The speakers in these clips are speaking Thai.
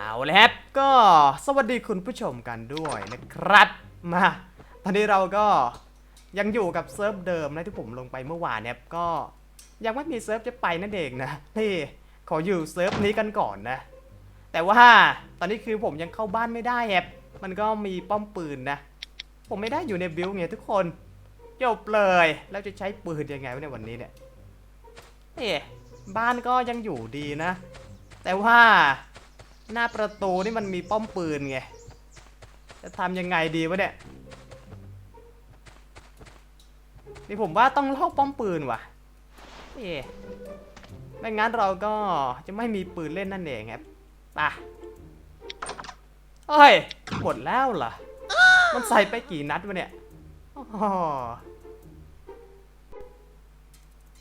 เอาละครับก็สวัสดีคุณผู้ชมกันด้วยนะครับมาตอนนี้เราก็ยังอยู่กับเซิร์ฟเดิมนะที่ผมลงไปเมื่อวานเนี่ยก็ยังไม่มีเซิร์ฟจะไปนั่นเองนะนี่ขออยู่เซิร์ฟนี้กันก่อนนะ แต่ว่าตอนนี้คือผมยังเข้าบ้านไม่ได้แอบมันก็มีป้อมปืนนะ ผมไม่ได้อยู่ในบิลเนี่ยทุกคนจบเลยแล้วจะใช้ปืนยังไงในวันนี้เนี่ยเอ๊บ้านก็ยังอยู่ดีนะ แต่ว่า หน้าประตูนี่มันมีป้อมปืนไง จะทำยังไงดีวะเนี่ย นี่ผมว่าต้องเล่าป้อมปืนว่ะ เอ๊ไม่งั้นเราก็จะไม่มีปืนเล่นนั่นเองครับไปะเฮ้ยหมดแล้วเหรอ มันใส่ไปกี่นัดวะเนี่ยอ๋อ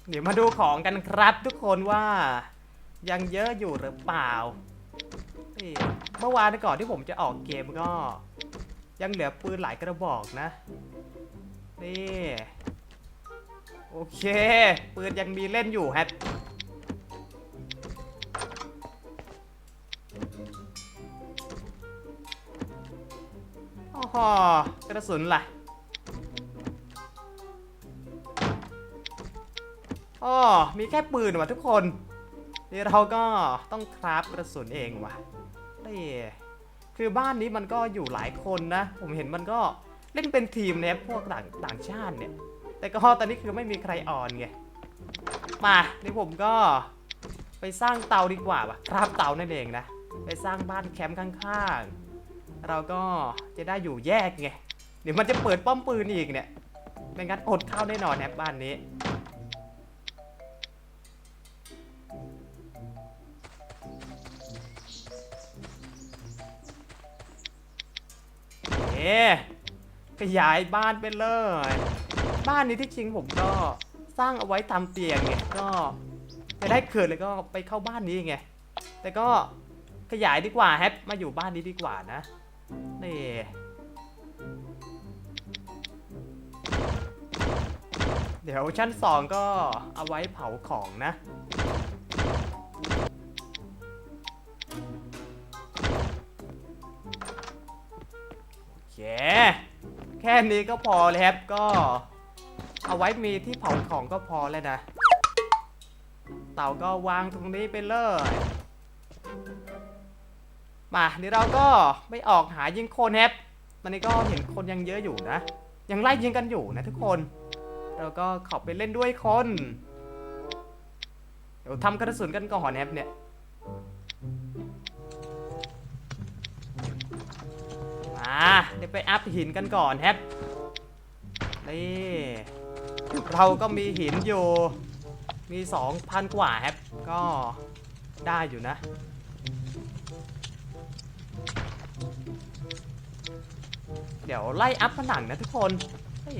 เดี๋ยวมาดูของกันครับทุกคนว่า ยังเยอะอยู่หรือเปล่า นี่เมื่อวานก่อนที่ผมจะออกเกมก็ ยังเหลือปืนหลายกระบอกนะ นี่ โอเค ปืนยังมีเล่นอยู่แฮะโอ้โหกระสุนล่ะอ๋อมีแค่ปืนว่ะทุกคน นี่เราก็ต้องคราฟกระสุนเองว่ะนี่คือบ้านนี้มันก็อยู่หลายคนนะ ผมเห็นมันก็เล่นเป็นทีมเนี่ยพวกต่างต่างชาติเนี่ย แต่ก็ตอนนี้คือไม่มีใครอ่อนไง มานี่ผมก็ไปสร้างเตาดีกว่าว่ะคราฟเตานั่นเองนะ ไปสร้างบ้านแคมป์ข้างๆ เราก็จะได้อยู่แยกไง เดี๋ยวมันจะเปิดป้อมปืนอีกเนี่ย ไม่งั้นอดข้าวแน่นอนแนะบ้านนี้ ขยายบ้านไปเลย บ้านนี้ที่จริงผมก็สร้างเอาไว้ทำเตียงไงก็จะได้เกิดเลยก็ไปเข้าบ้านนี้ไงแต่ก็ขยายดีกว่าแฮปมาอยู่บ้านนี้ดีกว่านะนี่เดี๋ยวชั้นสองก็เอาไว้เผาของนะ เค แค่นี้ก็พอเลยครับก็ เอาไว้มีที่เผาของก็พอแล้วนะ เต่าก็วางตรงนี้ไปเลย มาเดี๋ยวเราก็ไม่ออกหายิงคนครับตอนนี้ก็เห็นคนยังเยอะอยู่นะ ยังไล่ยิงกันอยู่นะทุกคน เราก็เขอบไปเล่นด้วยคน เดี๋ยวทำกระสุนกันก่อนครับเนี่ย ไปอัพหินกันก่อนแฮปนี่เราก็มีหินอยู่ มี 2,000 กว่าแฮปก็ได้อยู่นะ เดี๋ยวไล่อัพผนังนะทุกคนเฮ้ย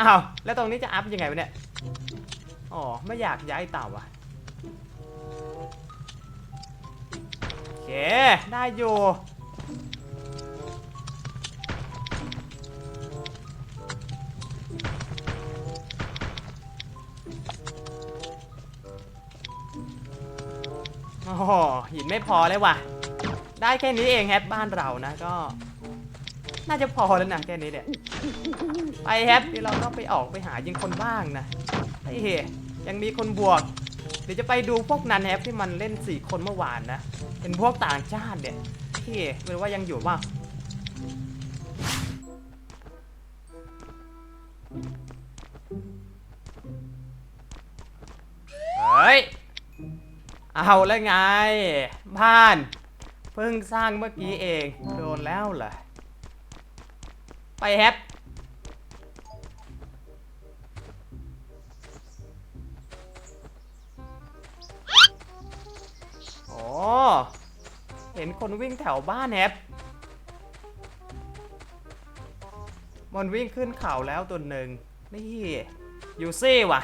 อ้าว แล้วตรงนี้จะอัพยังไงวะเนี่ย อ๋อ ไม่อยากย้ายเต่าอะ ได้อยู่ โอ้โหหินไม่พอเลยว่ะ ได้แค่นี้เองแฮปบ้านเรานะก็ น่าจะพอแล้วนะแค่นี้เนี่ย ไปแฮปเดี๋ยวเราก็ไปออกไปหายิงคนบ้างนะไอ้เฮ้ยังมีคนบวก ดี๋ยวจะไปดูพวกนันแฮปที่มันเล่นสี่คนเมื่อวานนะ เป็นพวกต่างชาติเนี่ยพี่ไม่รู้ว่ายังอยู่บ้างเฮ้ย เอาแล้วไงบ้าน เพิ่งสร้างเมื่อกี้เอง โดนแล้วเหรอ ไปแฮป ห็นคนวิ่งแถวบ้านแฮปมันวิ่งขึ้นเขาแล้วตัวหนึ่งนี่ยูซี่ว่ะ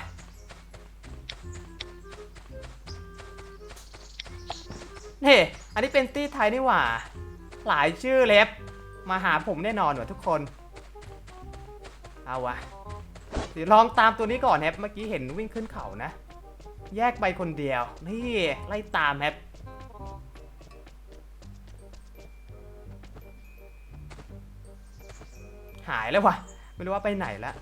นี่ อันนี้เป็นตี้ไทยนี่หว่า หลายชื่อเล็บ มาหาผมแน่นอนว่ะทุกคน เอาวะเดี๋ยวลองตามตัวนี้ก่อนแฮปเมื่อกี้เห็นวิ่งขึ้นเขานะ แยกไปคนเดียว นี่ ไล่ตามแฮปายแล้ววะไม่รู้ว่าไปไหนแล้ว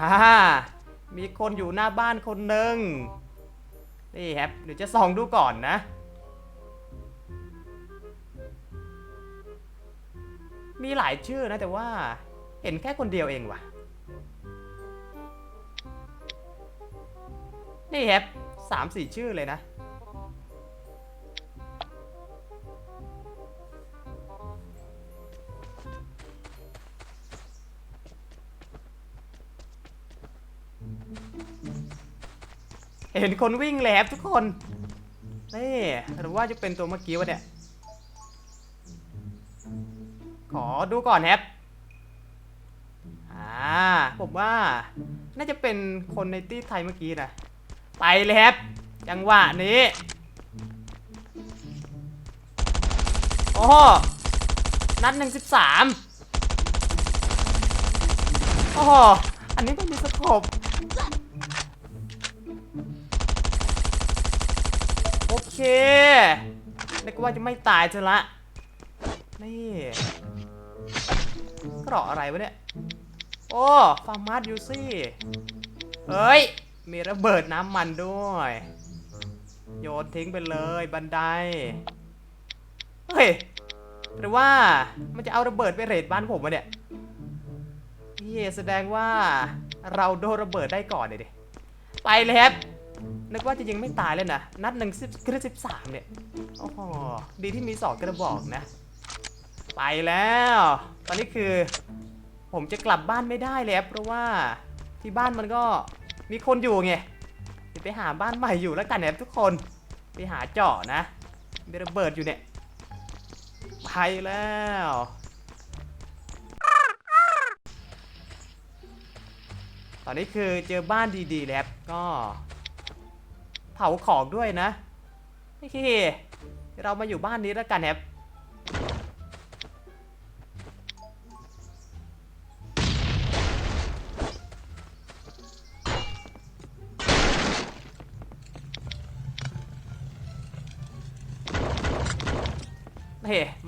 อ่ามีคนอยู่หน้าบ้านคนหนึ่งนี่ครับเดี๋ยวจะส่องดูก่อนนะมีหลายชื่อนะแต่ว่าเห็นแค่คนเดียวเองว่ะ นี่ครับสามสี่ชื่อเลยนะ เห็นคนวิ่งเลยครับทุกคน นี่หรือว่าจะเป็นตัวเมื่อกี้วะเนี่ย ขอดูก่อนแฮปอ่า ผมว่าน่าจะเป็นคนในตี้ไทยเมื่อกี้นะ ไปเลยแฮปจังหวะนี้ โอ้โห นัดหนึ่งสิบสามโอ้โห อันนี้ไม่มีสโคปโอเคนึกว่าจะไม่ตายจะละ นี่กราะอะไรวะเนี่ย โอ้ ฟาร์มาสยูซี่ เฮ้ย มีระเบิดน้ำมันด้วย โยนทิ้งไปเลยบันได เฮ้ย หรือว่ามันจะเอาระเบิดไปเรดบ้านผมวะเนี่ยเย่แสดงว่าเราโดนระเบิดได้ก่อนเลยดิ ไปเลยครับ นึกว่าจะยิงไม่ตายเลยนะ นัดหนึ่งสิบกระสิบสามเนี่ย โอ้โห ดีที่มีสองกระบอกนะ ไปแล้ว ตอนนี้คือ ผมจะกลับบ้านไม่ได้แล้วเพราะว่าที่บ้านมันก็ มีคนอยู่ไงเดี๋ยวไปหาบ้านใหม่อยู่แล้วกันเนี่ยทุกคนไปหาเจาะนะมีระเบิดอยู่เนี่ยไปแล้วตอนนี้คือเจอบ้านดีๆแล้วก็เผาของด้วยนะโอเคเรามาอยู่บ้านนี้แล้วกันครับ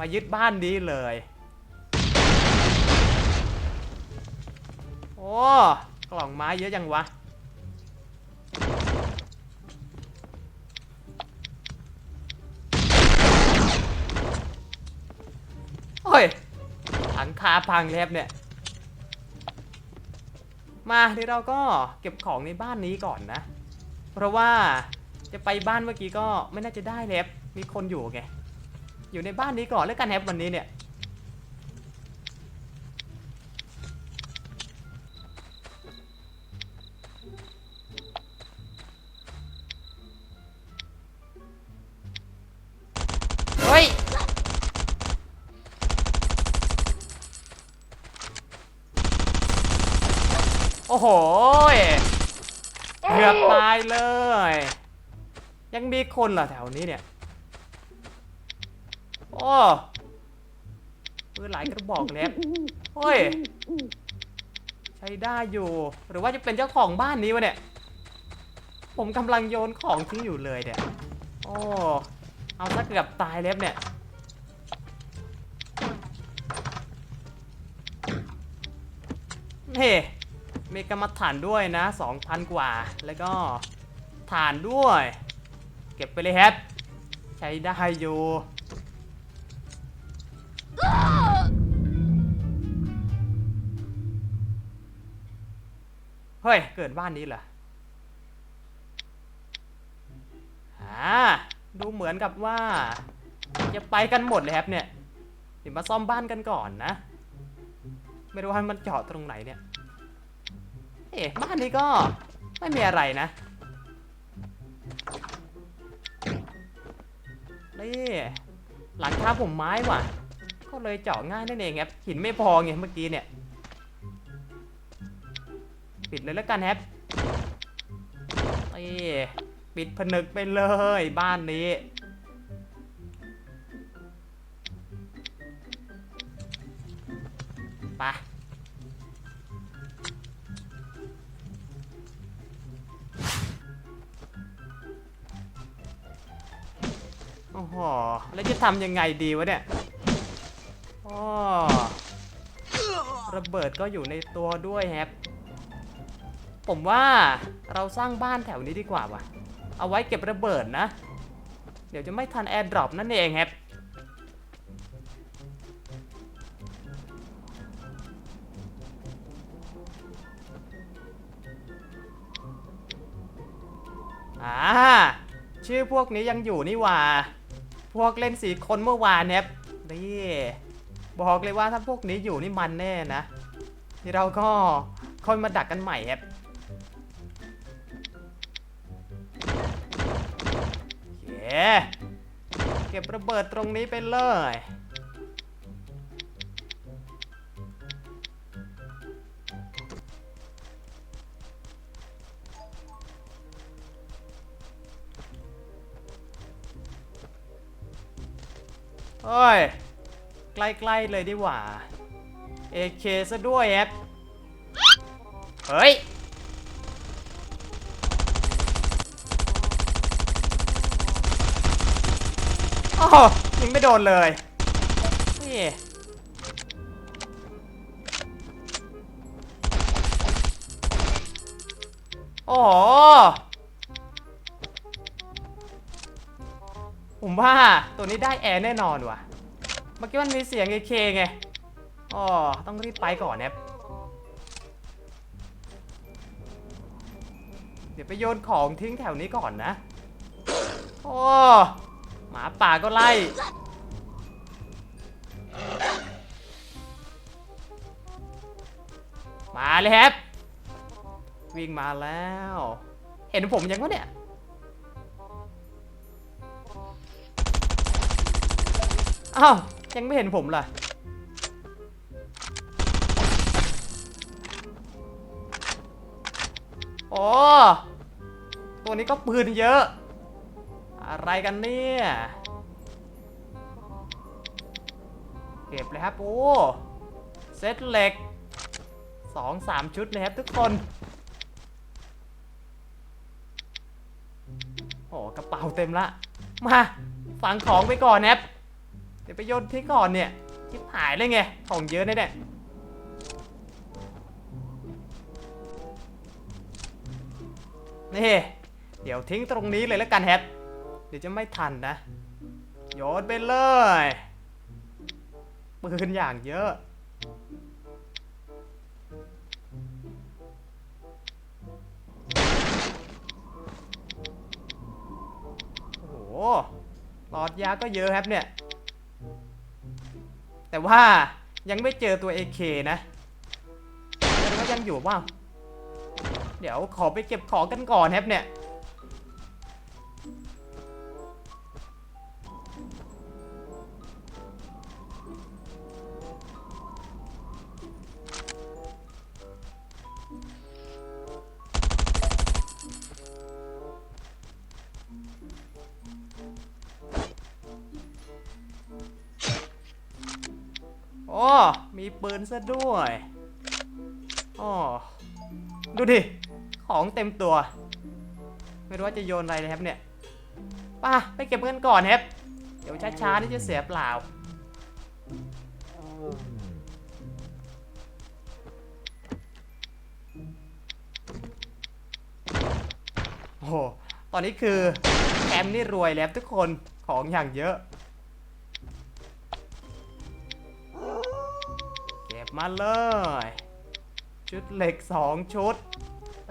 มายึดบ้านนี้เลย โอ้ กล่องไม้เยอะจังวะ โอ้ยหลังคาพังแล้วเนี่ย มาเดี๋ยวเราก็เก็บของในบ้านนี้ก่อนนะ เพราะว่าจะไปบ้านเมื่อกี้ก็ไม่น่าจะได้แล้วมีคนอยู่ไง อยู่ในบ้านนี้ก่อนแล้วกันแฮปวันนี้เนี่ย เฮ้ย โอ้โหเกือบตายเลย ยังมีคนเหรอแถวนี้เนี่ย โอ้ปืนหลายกระบอกแล้วเฮ้ย ใช้ได้อยู่ หรือว่าจะเป็นเจ้าของบ้านนี้วะเนี่ย ผมกำลังโยนของทิ้งอยู่เลยเนี่ย โอ้ เอาซะเกือบตายแล้วเนี่ยเฮ้มีกรรมฐานด้วยนะ 2,000 กว่า แล้วก็ฐานด้วย เก็บไปเลยแฮปใช้ได้อยู่ เฮ้ย เกิดบ้านนี้เหรออ่าดูเหมือนกับว่า จะไปกันหมดเลยครับเนี่ยเดี๋ยวมาซ่อมบ้านกันก่อนนะ ไม่รู้ว่ามันเจาะตรงไหนเนี่ย เอ๊ะบ้านนี้ก็ไม่มีอะไรนะ นี่หลังคาผมไม้ว่ะ ก็เลยเจาะง่ายนั่นเองครับหินไม่พอไงเมื่อกี้เนี่ย ปิดเลยแล้วกันแฮปบนี่ปิดผนึกไปเลยบ้านนี้ ไปโอ้โห แล้วจะทำยังไงดีวะเนี่ยโอ้ระเบิดก็อยู่ในตัวด้วยแฮป ผมว่าเราสร้างบ้านแถวนี้ดีกว่าวะเอาไว้เก็บระเบิดนะ เดี๋ยวจะไม่ทันแอร์ดรอปนั่นเองครับ อ่า ชื่อพวกนี้ยังอยู่นี่ว่า พวกเล่นสีคนเมื่อวานเนี่ยนี่บอกเลยว่าถ้าพวกนี้อยู่นี่มันแน่นะที่เราก็ค่อยมาดักกันใหม่ครับ เก็บระเบิดตรงนี้ไปเลยเฮ้ย ใกล้ๆเลยดีกว่า AK ซะด้วยแอปเฮ้ย อ้โหยิงไม่โดนเลยนี่โอ้โหผมว่าตัวนี้ได้แอร์แน่นอนว่ะ เมื่อกี้มันมีเสียง AK ไงอ๋อต้องรีบไปก่อนเนี่ยเดี๋ยวไปโยนของทิ้งแถวนี้ก่อนนะ โอ้ หมาป่าก็ไล่ มาเลยครับ วิ่งมาแล้ว เห็นผมยังวะเนี่ย อ้าว ยังไม่เห็นผมล่ะโอ้ตัวนี้ก็ปืนเยอะ อะไรกันเนี่ย เก็บเลยครับ โอ้ เซตเหล็กสองสามชุดเลยครับทุกคน โอ้กระเป๋าเต็มละ มาฝังของไปก่อนแนบเดี๋ยวไปโยนทิ้งก่อนเนี่ยชิบหายเลยไง ของเยอะแน่ๆนี่ เดี๋ยวทิ้งตรงนี้เลยแล้วกันแฮป ดี๋ยวจะไม่ทันนะ โยนไปเลยปืนอย่างเยอะ โอ้โหหลอดยาก็เยอะครับเนี่ย แต่ว่ายังไม่เจอตัว AK นะแต่ว่ายังอยู่บ้างเดี๋ยวขอไปเก็บของกันก่อนครับเนี่ย มีปืนซะด้วยอ๋อดูดิ ของเต็มตัว ไม่รู้ว่าจะโยนอะไรนะครับเนี่ยป่ะไปเก็บเงินก่อนครับ เดี๋ยวช้าๆนี่จะเสียเปล่า โอ้โห ตอนนี้คือแคมป์นี่รวยแล้วทุกคน ของอย่างเยอะ มาเลย ชุดเหล็กสองชุดไป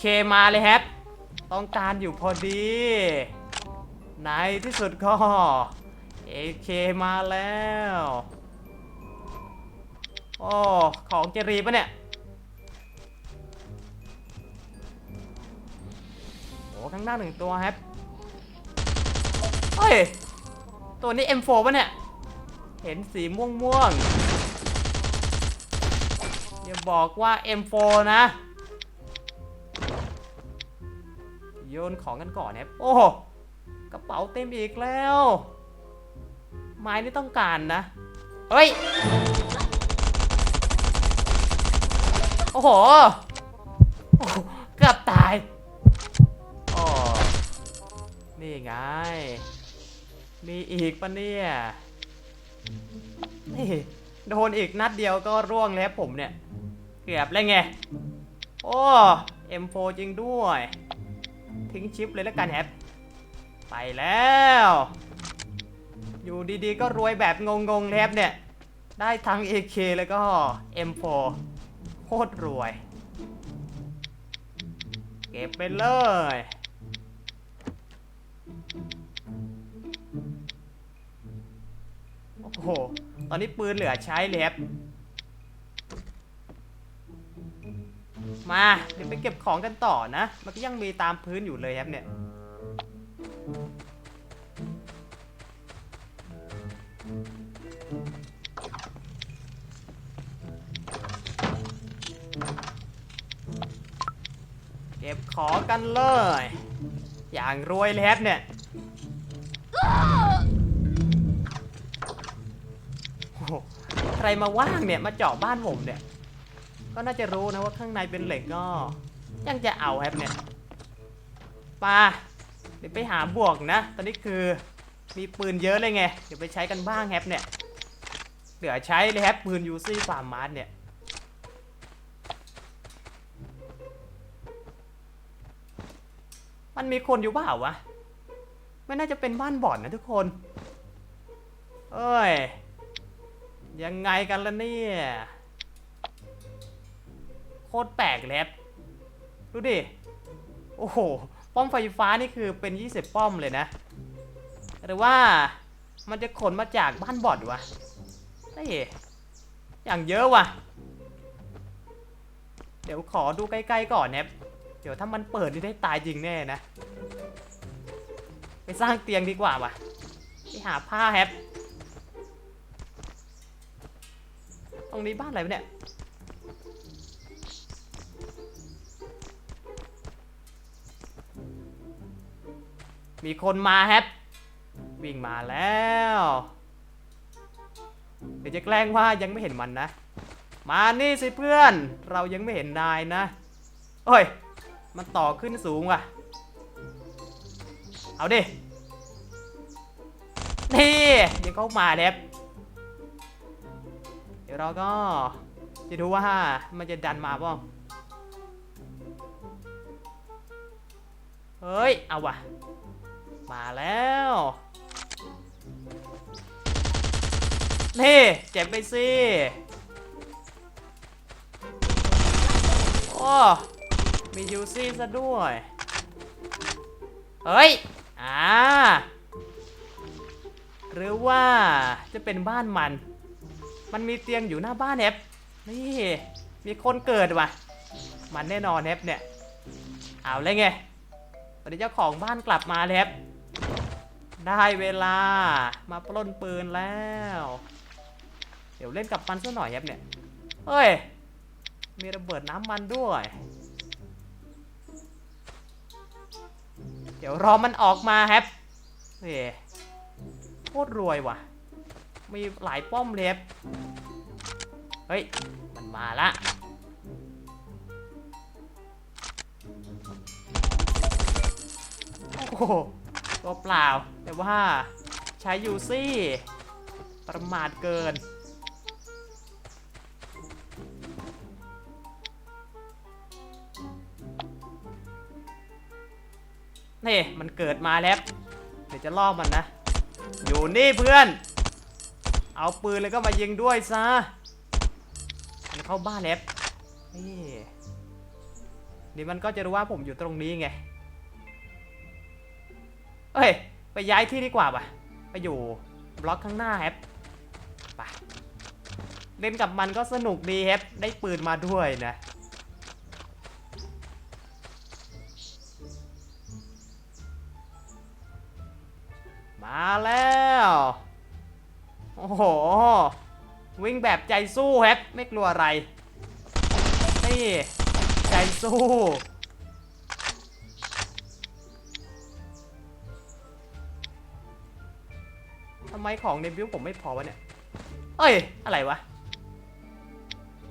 AK มาเลยครับ ต้องการอยู่พอดีในที่สุดก็ AK มาแล้วโอ้ของเจรีปะเนี่ยโอ้ข้างหน้าหนึ่งตัวครับเฮ้ย ตัวนี้ M4 ป่ะเนี่ย เห็นสีม่วงม่วงๆอย่าบอกว่า M4 นะ ยนของกันก่อนนะครับโอ้โหกระเป๋าเต็มอีกแล้ว ไม้นี่ต้องการนะ เฮ้ยโอ้โหโอ้โหเกือบตายโอ้นี่ไง มีอีกปะเนี่ย นี่ โดนอีกนัดเดียวก็ร่วงแล้วผมเนี่ย เกือบแล้วไง โอ้ M4 จริงด้วย ทิ้งชิปเลยแล้วกันแฮปไปแล้ว อยู่ดีๆ ก็รวยแบบงงๆแล้วเนี่ย ได้ทั้ง AK แล้วก็ M4 โคตรรวย เก็บไปเลย โอ้โห ตอนนี้ปืนเหลือใช้เลยครับ มาเดี๋ยวไปเก็บของกันต่อนะ มันก็ยังมีตามพื้นอยู่เลยครับเนี่ย เก็บของกันเลย อย่างรวยเลยครับเนี่ยใครมาว่างเนี่ย มาเจาะบ้านผมเนี่ย ก็น่าจะรู้นะว่าข้างในเป็นเหล็กก็ ยังจะเอาครับเนี่ยปาเดี๋ยวไปหาบวกนะ ตอนนี้คือมีปืนเยอะเลยไง เดี๋ยวไปใช้กันบ้างแฮปเนี่ยเหลือใช้เลยแฮปปืนยูซี่ฟาร์มมาร์เนี่ยมันมีคนอยู่เปล่าวะ ไม่น่าจะเป็นบ้านบ่อนนะทุกคน เอ้ย ยังไงกันล่ะเนี่ย โคตรแปลกเลยครับดูดิ โอ้โห ป้อมไฟฟ้านี่คือเป็น 20 ป้อมเลยนะ หรือว่ามันจะขนมาจากบ้านบอดวะเฮ้ยอย่างเยอะว่ะ เดี๋ยวขอดูใกล้ๆก่อนนะครับเดี๋ยวถ้ามันเปิดนี่ได้ตายจริงแน่นะ ไปสร้างเตียงดีกว่าว่ะ ไปหาผ้าแฮป ตรงนี้บ้านอะไรเนี่ย มีคนมาแฮปวิ่งมาแล้ว เดี๋ยวจะแกล้งว่ายังไม่เห็นมันนะ มานี่สิเพื่อน เรายังไม่เห็นนายนะ โอ้ย มันต่อขึ้นสูงว่ะ เอาดิ นี่ยังเข้ามาแฮปเดี๋ยวเราก็จะดูว่ามันจะดันมาป่ะเฮ้ย เอาว่ะ มาแล้วนี่เจ็บไปสิโอ้มียูซี่ซะด้วย เฮ้ย อ่า หรือว่าจะเป็นบ้านมัน มันมีเตียงอยู่หน้าบ้านแฮปนี่ มีคนเกิดว่ะ มันแน่นอนแฮปเนี่ย เอาเลยไงตอนนี้เจ้าของบ้านกลับมาแล้วครับ ได้เวลามาปล้นปืนแล้ว เดี๋ยวเล่นกับมันซะหน่อยครับเนี่ย เฮ้ย มีระเบิดน้ำมันด้วย เดี๋ยวรอมันออกมาครับเฮ้ยโคตรรวยว่ะ มีหลายป้อมเลยครับเฮ้ย มันมาละโอ้โห ตัวเปล่า แต่ว่าใช้ยูซี่ ประมาทเกิน นี่มันเกิดมาแล้ว เดี๋ยวจะล่อมันนะ อยู่นี่เพื่อน เอาปืนแล้วก็มายิงด้วยซะ มันเข้าบ้านแล้วนี่นี่มันก็จะรู้ว่าผมอยู่ตรงนี้ไง ไปย้ายที่ดีกว่าป่ะไปอยู่บล็อกข้างหน้าแฮปไปเล่นกับมันก็สนุกดีแฮปได้ปืนมาด้วยนะมาแล้ว โอ้โห วิ่งแบบใจสู้แฮปไม่กลัวอะไร นี่ ใจสู้ำไมของในบิวผมไม่พอวะเนี่ย เอ้ย อะไรวะ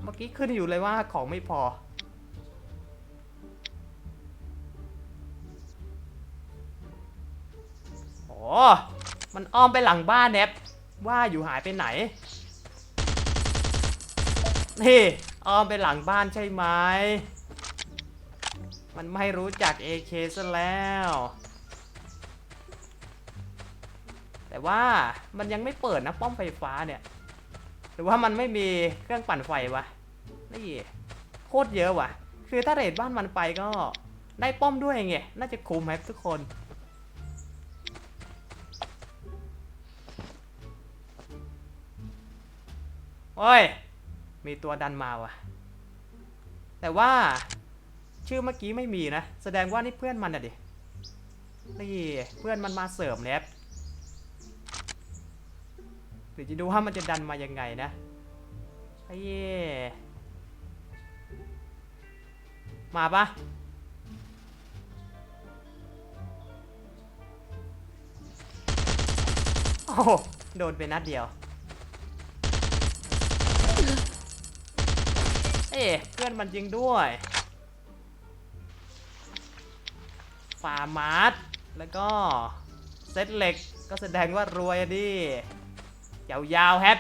เมื่อกี้ขึ้นอยู่เลยว่าของไม่พอ โอ้มันอ้อมไปหลังบ้านแนบว่าอยู่หายไปไหน นี่ อ้อมไปหลังบ้านใช่ไหม มันไม่รู้จัก AK ซะแล้ว แต่ว่ามันยังไม่เปิดนะป้อมไฟฟ้าเนี่ย หรือว่ามันไม่มีเครื่องปั่นไฟวะ นี่โคตรเยอะวะคือถ้าเรทบ้านมันไปก็ได้ป้อมด้วยไง น่าจะคุ้มไหมทุกคน โอ้ย มีตัวดันมาว่ะแต่ว่าชื่อเมื่อกี้ไม่มีนะ แสดงว่านี่เพื่อนมันอะดิ นี่เพื่อนมันมาเสริมแล้ว เดี๋ยวจะดูว่ามันจะดันมายังไงนะไอ้เย่มาปะโอ้โหโดนไปนัดเดียว เอ๊ะเพื่อนมันยิงด้วยฟาร์มาร์ทแล้วก็เซตเหล็กก็แสดงว่ารวยดิ ยาวๆแฮป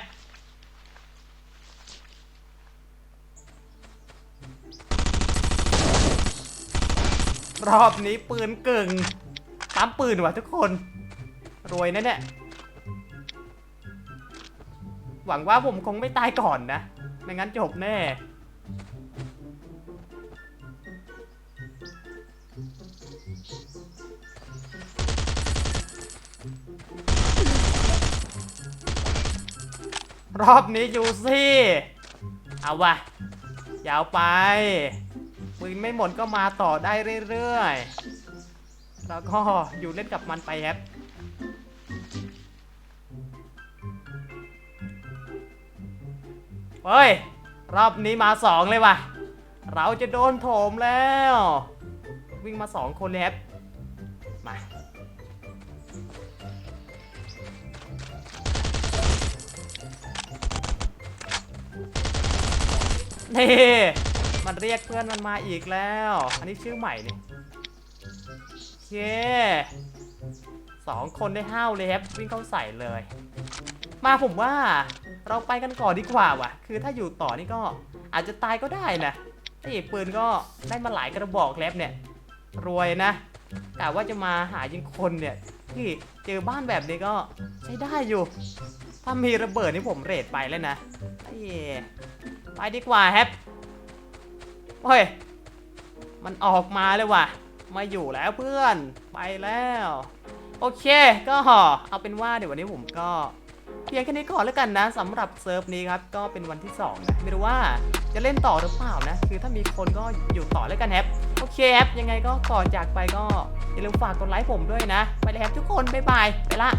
รอบนี้ปืนกึ่งตามปืนว่ะทุกคน รวยนะเนี่ยหวังว่าผมคงไม่ตายก่อนนะ ไม่งั้นจบแน่ รอบนี้ยูซี่เอาวะยาวไปปืนไม่หมดก็มาต่อได้เรื่อยๆ แล้วก็อยู่เล่นกับมันไปครับเฮ้ย รอบนี้มาสองเลยว่ะ เราจะโดนโถมแล้ว วิ่งมาสองคนเลยครับ นี่มันเรียกเพื่อนมันมาอีกแล้ว อันนี้ชื่อใหม่นี่โอเคสองคนได้ห้าวเลยครับวิ่งเข้าใส่เลย มาผมว่าเราไปกันก่อนดีกว่าว่ะ คือถ้าอยู่ต่อนี่ก็อาจจะตายก็ได้นะไอ้ปืนก็ได้มาหลายกระบอกแล้วเนี่ย รวยนะกะว่าจะมาหายิงคนเนี่ยที่เจอบ้านแบบนี้ก็ใช้ได้อยู่ ถ้ามีระเบิดนี่ผมเรทไปแล้วนะไอ้ ไปดีกว่าแฮปเฮ้ย มันออกมาเลยว่ะ มาอยู่แล้วเพื่อน ไปแล้ว โอเค ก็เอาเป็นว่าเดี๋ยววันนี้ผมก็เพียงแค่นี้ก่อนแล้วกันนะสำหรับเซิร์ฟนี้ครับ ก็เป็นวันที่2นะไม่รู้ว่าจะเล่นต่อหรือเปล่านะ คือถ้ามีคนก็อยู่ต่อแล้วกันแฮปโอเคแฮปยังไงก็ก่อนจากไปก็อย่าลืมฝากกดไลค์ผมด้วยนะ ไปเลยแฮปทุกคน บ๊ายบาย ไปละ